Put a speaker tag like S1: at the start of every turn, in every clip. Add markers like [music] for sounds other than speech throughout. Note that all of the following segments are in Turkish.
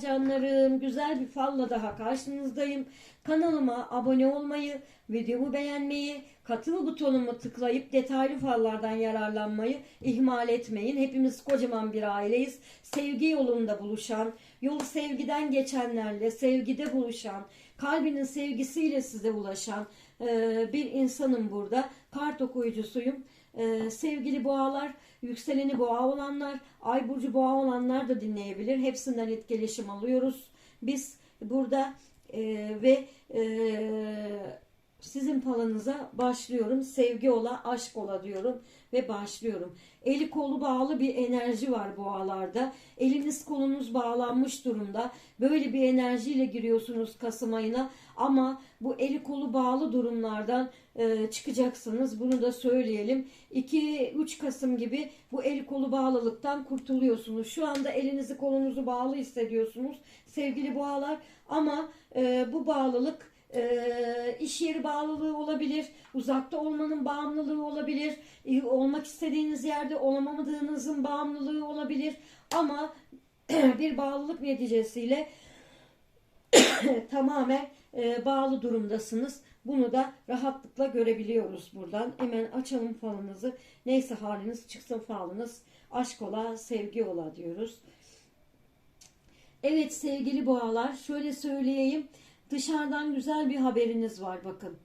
S1: Canlarım güzel bir falla daha karşınızdayım. Kanalıma abone olmayı, videomu beğenmeyi, katıl butonumu tıklayıp detaylı fallardan yararlanmayı ihmal etmeyin. Hepimiz kocaman bir aileyiz. Sevgi yolunda buluşan, yolu sevgiden geçenlerle, sevgide buluşan, kalbinin sevgisiyle size ulaşan bir insanım burada. Kart okuyucusuyum. Ee, sevgili boğalar, yükseleni boğa olanlar, ay burcu boğa olanlar da dinleyebilir. Hepsinden etkileşim alıyoruz. Biz burada e, ve e, sizin falanıza başlıyorum. Sevgi ola, aşk ola diyorum ve başlıyorum. Eli kolu bağlı bir enerji var boğalarda. Eliniz kolunuz bağlanmış durumda. Böyle bir enerjiyle giriyorsunuz Kasım ayına ama bu eli kolu bağlı durumlardan e, çıkacaksınız. Bunu da söyleyelim. 2-3 Kasım gibi bu el kolu bağlılıktan kurtuluyorsunuz. Şu anda elinizi kolunuzu bağlı hissediyorsunuz sevgili boğalar ama e, bu bağlılık e, iş yeri bağlılığı olabilir, uzakta olmanın bağımlılığı olabilir, e, olmak istediğiniz yerde olamadığınızın bağımlılığı olabilir ama [clears throat] bir bağlılık neticesiyle [clears throat] tamamen e, bağlı durumdasınız. Bunu da rahatlıkla görebiliyoruz buradan. Hemen açalım falınızı. Neyse haliniz çıksın falınız. Aşk ola, sevgi ola diyoruz. Evet sevgili boğalar şöyle söyleyeyim. Dışarıdan güzel bir haberiniz var bakın.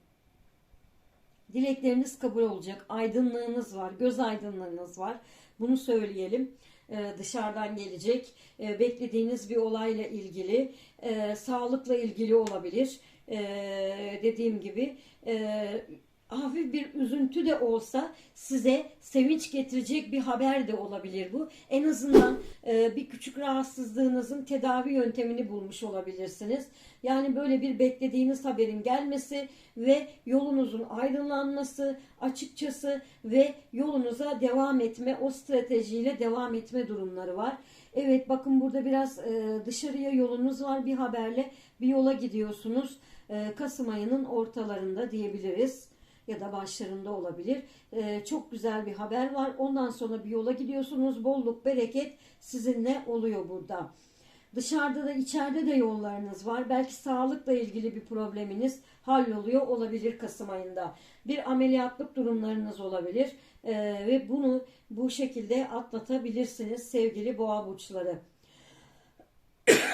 S1: Dilekleriniz kabul olacak. Aydınlığınız var. Göz aydınlığınız var. Bunu söyleyelim. Ee, dışarıdan gelecek. Ee, beklediğiniz bir olayla ilgili. e, sağlıkla ilgili olabilir. Ee, dediğim gibi e, hafif bir üzüntü de olsa size sevinç getirecek bir haber de olabilir bu. En azından e, bir küçük rahatsızlığınızın tedavi yöntemini bulmuş olabilirsiniz. Yani böyle bir beklediğiniz haberin gelmesi ve yolunuzun aydınlanması açıkçası ve yolunuza devam etme, o stratejiyle devam etme durumları var. Evet bakın burada biraz e, dışarıya yolunuz var bir haberle bir yola gidiyorsunuz. E, Kasım ayının ortalarında diyebiliriz ya da başlarında olabilir. Ee, çok güzel bir haber var. Ondan sonra bir yola gidiyorsunuz. Bolluk, bereket sizinle oluyor burada. Dışarıda da içeride de yollarınız var. Belki sağlıkla ilgili bir probleminiz halloluyor olabilir Kasım ayında. Bir ameliyatlık durumlarınız olabilir Ee, ve bunu bu şekilde atlatabilirsiniz sevgili boğa burçları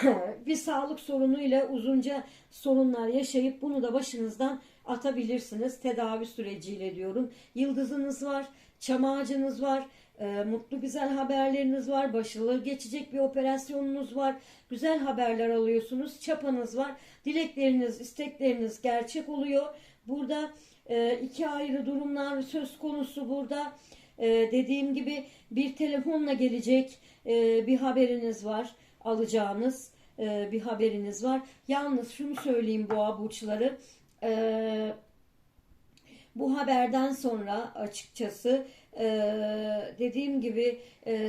S1: [laughs] bir sağlık sorunuyla uzunca sorunlar yaşayıp bunu da başınızdan atabilirsiniz tedavi süreciyle diyorum. Yıldızınız var, çam ağacınız var, e, mutlu güzel haberleriniz var, başarılı geçecek bir operasyonunuz var, güzel haberler alıyorsunuz, çapanız var, dilekleriniz, istekleriniz gerçek oluyor. Burada e, iki ayrı durumlar söz konusu burada. E, dediğim gibi bir telefonla gelecek e, bir haberiniz var alacağınız e, bir haberiniz var. Yalnız şunu söyleyeyim boğa burçları. E, bu haberden sonra açıkçası e, dediğim gibi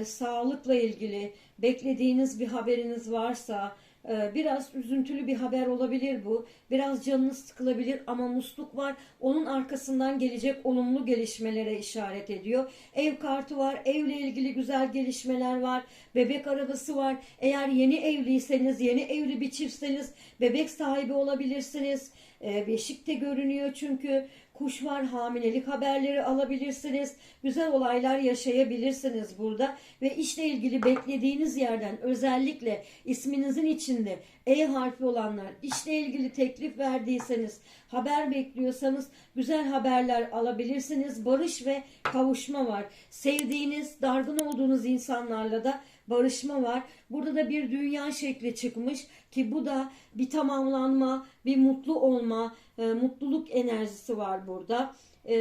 S1: sağlıkla ilgili beklediğiniz bir haberiniz varsa biraz üzüntülü bir haber olabilir bu. Biraz canınız sıkılabilir ama musluk var. Onun arkasından gelecek olumlu gelişmelere işaret ediyor. Ev kartı var. Evle ilgili güzel gelişmeler var. Bebek arabası var. Eğer yeni evliyseniz, yeni evli bir çiftseniz bebek sahibi olabilirsiniz. E, beşikte görünüyor çünkü kuş var hamilelik haberleri alabilirsiniz. Güzel olaylar yaşayabilirsiniz burada ve işle ilgili beklediğiniz yerden özellikle isminizin içinde E harfi olanlar işle ilgili teklif verdiyseniz haber bekliyorsanız güzel haberler alabilirsiniz. Barış ve kavuşma var. Sevdiğiniz, dargın olduğunuz insanlarla da barışma var. Burada da bir dünya şekli çıkmış ki bu da bir tamamlanma, bir mutlu olma, e, mutluluk enerjisi var burada. E,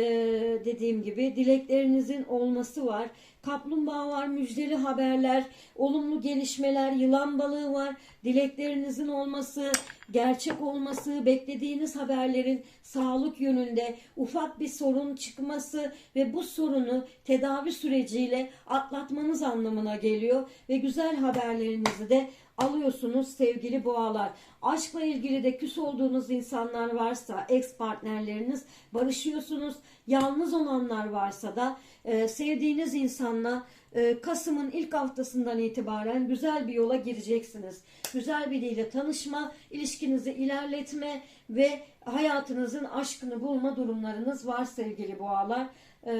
S1: dediğim gibi dileklerinizin olması var. Kaplumbağa var, müjdeli haberler, olumlu gelişmeler, yılan balığı var. Dileklerinizin olması, gerçek olması, beklediğiniz haberlerin sağlık yönünde ufak bir sorun çıkması ve bu sorunu tedavi süreciyle atlatmanız anlamına geliyor ve güzel haberlerinizi de alıyorsunuz sevgili boğalar. Aşkla ilgili de küs olduğunuz insanlar varsa, ex partnerleriniz barışıyorsunuz. Yalnız olanlar varsa da e, sevdiğiniz insanla Kasım'ın ilk haftasından itibaren güzel bir yola gireceksiniz. Güzel biriyle tanışma, ilişkinizi ilerletme ve hayatınızın aşkını bulma durumlarınız var sevgili boğalar. E,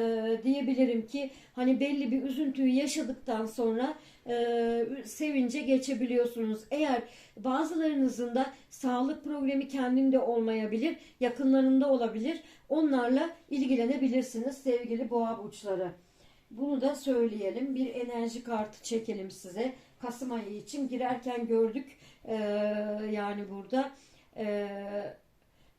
S1: diyebilirim ki hani belli bir üzüntüyü yaşadıktan sonra e, sevince geçebiliyorsunuz. Eğer bazılarınızın da sağlık problemi kendinde olmayabilir, yakınlarında olabilir. Onlarla ilgilenebilirsiniz sevgili boğa burçları. Bunu da söyleyelim. Bir enerji kartı çekelim size. Kasım ayı için girerken gördük. Ee, yani burada ee,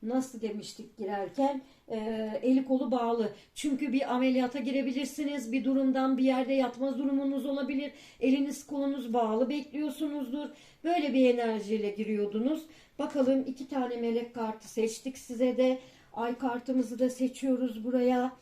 S1: nasıl demiştik girerken Ee, eli kolu bağlı. Çünkü bir ameliyata girebilirsiniz. Bir durumdan bir yerde yatma durumunuz olabilir. Eliniz kolunuz bağlı bekliyorsunuzdur. Böyle bir enerjiyle giriyordunuz. Bakalım iki tane melek kartı seçtik size de. Ay kartımızı da seçiyoruz buraya.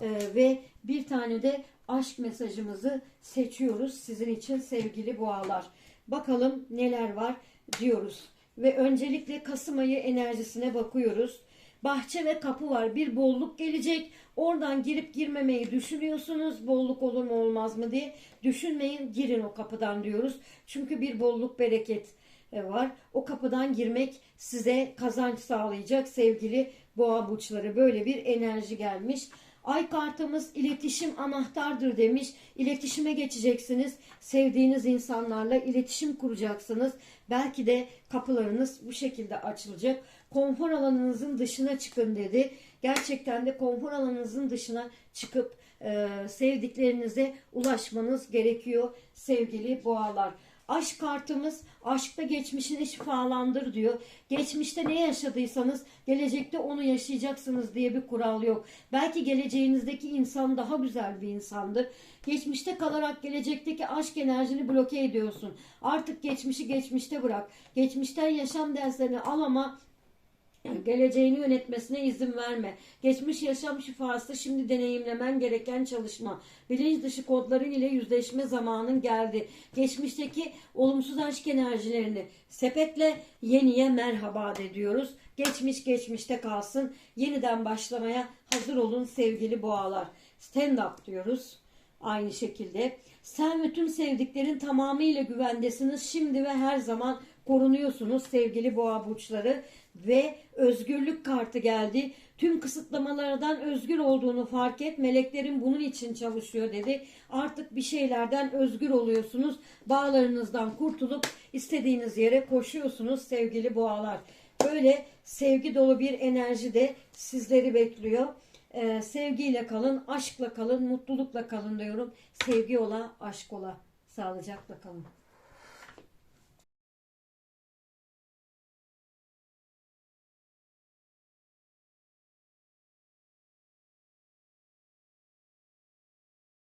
S1: Ee, ve bir tane de aşk mesajımızı seçiyoruz sizin için sevgili boğalar. Bakalım neler var diyoruz. Ve öncelikle Kasım ayı enerjisine bakıyoruz. Bahçe ve kapı var. Bir bolluk gelecek. Oradan girip girmemeyi düşünüyorsunuz. Bolluk olur mu olmaz mı diye. Düşünmeyin girin o kapıdan diyoruz. Çünkü bir bolluk bereket e, var. O kapıdan girmek size kazanç sağlayacak sevgili boğa burçları. Böyle bir enerji gelmiş. Ay kartımız iletişim anahtardır demiş. İletişime geçeceksiniz. Sevdiğiniz insanlarla iletişim kuracaksınız. Belki de kapılarınız bu şekilde açılacak. Konfor alanınızın dışına çıkın dedi. Gerçekten de konfor alanınızın dışına çıkıp e, sevdiklerinize ulaşmanız gerekiyor sevgili boğalar. Aşk kartımız aşkta geçmişini şifalandır diyor. Geçmişte ne yaşadıysanız gelecekte onu yaşayacaksınız diye bir kural yok. Belki geleceğinizdeki insan daha güzel bir insandır. Geçmişte kalarak gelecekteki aşk enerjini bloke ediyorsun. Artık geçmişi geçmişte bırak. Geçmişten yaşam derslerini al ama geleceğini yönetmesine izin verme. Geçmiş yaşam şifası şimdi deneyimlemen gereken çalışma. Bilinç dışı kodları ile yüzleşme zamanın geldi. Geçmişteki olumsuz aşk enerjilerini sepetle yeniye merhaba de diyoruz. Geçmiş geçmişte kalsın. Yeniden başlamaya hazır olun sevgili boğalar. Stand up diyoruz. Aynı şekilde sen ve tüm sevdiklerin tamamıyla güvendesiniz. Şimdi ve her zaman korunuyorsunuz sevgili boğa burçları ve özgürlük kartı geldi. Tüm kısıtlamalardan özgür olduğunu fark et. Meleklerin bunun için çalışıyor dedi. Artık bir şeylerden özgür oluyorsunuz. Bağlarınızdan kurtulup istediğiniz yere koşuyorsunuz sevgili boğalar. Böyle sevgi dolu bir enerji de sizleri bekliyor. Ee, sevgiyle kalın, aşkla kalın, mutlulukla kalın diyorum. Sevgi ola, aşk ola. Sağlıcakla kalın.